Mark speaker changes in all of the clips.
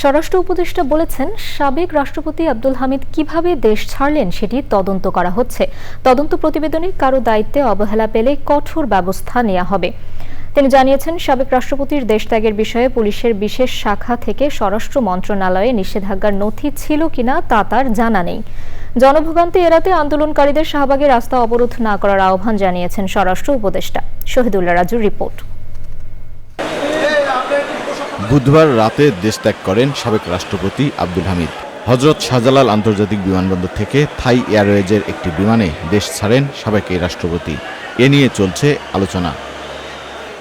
Speaker 1: স্বরাষ্ট্র উপদেষ্টা বলেছেন, সাবেক রাষ্ট্রপতি আব্দুল হামিদ কীভাবে দেশ ছাড়লেন সেটি তদন্ত করা হচ্ছে। তদন্ত প্রতিবেদনে কারও দায়িত্বে অবহেলা পেলে কঠোর ব্যবস্থা নেওয়া হবে। তিনি জানিয়েছেন, সাবেক রাষ্ট্রপতির দেশত্যাগের বিষয়ে পুলিশের বিশেষ শাখা থেকে স্বরাষ্ট্র মন্ত্রণালয়ে নিষেধাজ্ঞার নথি ছিল কিনা তা তার জানা নেই। জনভোগান্তি এড়াতে আন্দোলনকারীদের শাহবাগে রাস্তা অবরোধ না করার আহ্বান জানিয়েছেন স্বরাষ্ট্র উপদেষ্টা। শহীদুল্লাহ রাজুর রিপোর্ট।
Speaker 2: বুধবার রাতে দেশ ত্যাগ করেন সাবেক রাষ্ট্রপতি আব্দুল হামিদ। হজরত শাহজালাল আন্তর্জাতিক বিমানবন্দর থেকে থাই এয়ারওয়েজের একটি বিমানে দেশ ছাড়েন সাবেক এই রাষ্ট্রপতি। এ নিয়ে চলছে আলোচনা।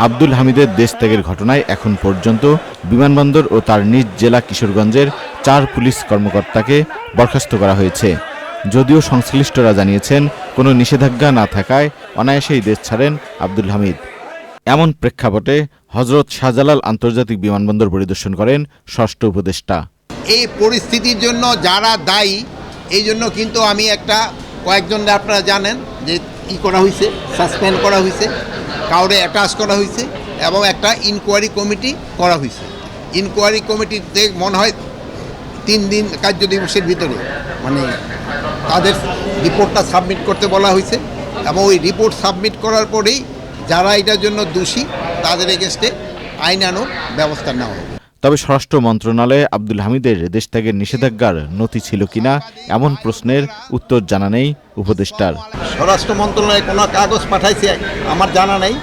Speaker 2: আব্দুল হামিদের দেশ ত্যাগের ঘটনায় এখন পর্যন্ত বিমানবন্দর ও তার নিজ জেলা কিশোরগঞ্জের চার পুলিশ কর্মকর্তাকে বরখাস্ত করা হয়েছে। যদিও সংশ্লিষ্টরা জানিয়েছেন, কোনো নিষেধাজ্ঞা না থাকায় অনায়াসেই দেশ ছাড়েন আব্দুল হামিদ। এমন প্রেক্ষাপটে হজরত শাহজালাল আন্তর্জাতিক বিমানবন্দর পরিদর্শন করেন ষষ্ঠ উপদেষ্টা।
Speaker 3: এই পরিস্থিতির জন্য যারা দায়ী, এই জন্য কিন্তু আমি একটা কয়েকজন আপনারা জানেন যে ই করা হয়েছে সাসপেন্ড করা হয়েছে কাউরে অ্যাটাচ করা হয়েছে এবং একটা ইনকোয়ারি কমিটি করা হয়েছে ইনকোয়ারি কমিটিতে মনে হয় তিন দিন কার্য দিবসের ভিতরে মানে তাদের রিপোর্টটা সাবমিট করতে বলা হয়েছে এবং ওই রিপোর্ট সাবমিট করার পরেই যারা এটার জন্য দোষী তাদের এগেনস্টে আইনানুগ ব্যবস্থা নেওয়া হবে।
Speaker 2: তবে স্বরাষ্ট্র মন্ত্রণালয়ে আব্দুল হামিদের দেশত্যাগের নিষেধাজ্ঞার নথি ছিল কিনা এমন প্রশ্নের উত্তর জানা নেই উপদেষ্টার।
Speaker 3: স্বরাষ্ট্র মন্ত্রণালয়ে কোনো কাগজ পাঠাইছে আমার জানা নেই।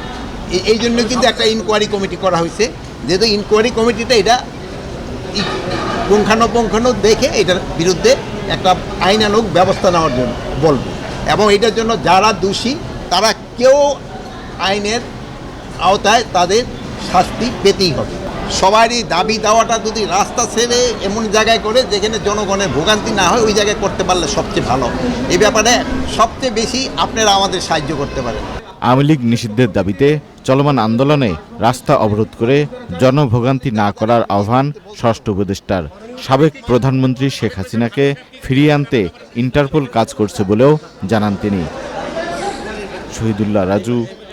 Speaker 3: এই জন্য কিন্তু একটা ইনকোয়ারি কমিটি করা হয়েছে। যেহেতু ইনকোয়ারি কমিটিটা এটা পুঙ্খানুপুঙ্খানু দেখে এটার বিরুদ্ধে একটা আইনানুগ ব্যবস্থা নেওয়ার জন্য বলবে। এবং এটার জন্য যারা দোষী তারা কেউ আইনের আওতায় তাদের শাস্তি পেতেই হবে। সবারই দাবি দেওয়াটা যদি রাস্তা ছেড়ে এমন জায়গায় করে যেখানে জনগণের ভোগান্তি না হয়, ওই জায়গায় করতে পারলে সবচেয়ে ভালো। এই ব্যাপারে সবচেয়ে বেশি আপনারা আমাদের সাহায্য করতে পারেন।
Speaker 2: আওয়ামী লীগ নিষিদ্ধের দাবিতে চলমান আন্দোলনে রাস্তা অবরোধ করে জনভোগান্তি না করার আহ্বান ষষ্ঠ উপদেষ্টার। সাবেক প্রধানমন্ত্রী শেখ হাসিনাকে ফিরিয়ে আনতে ইন্টারপোল কাজ করছে বলেও জানান তিনি। Shahidullah Raju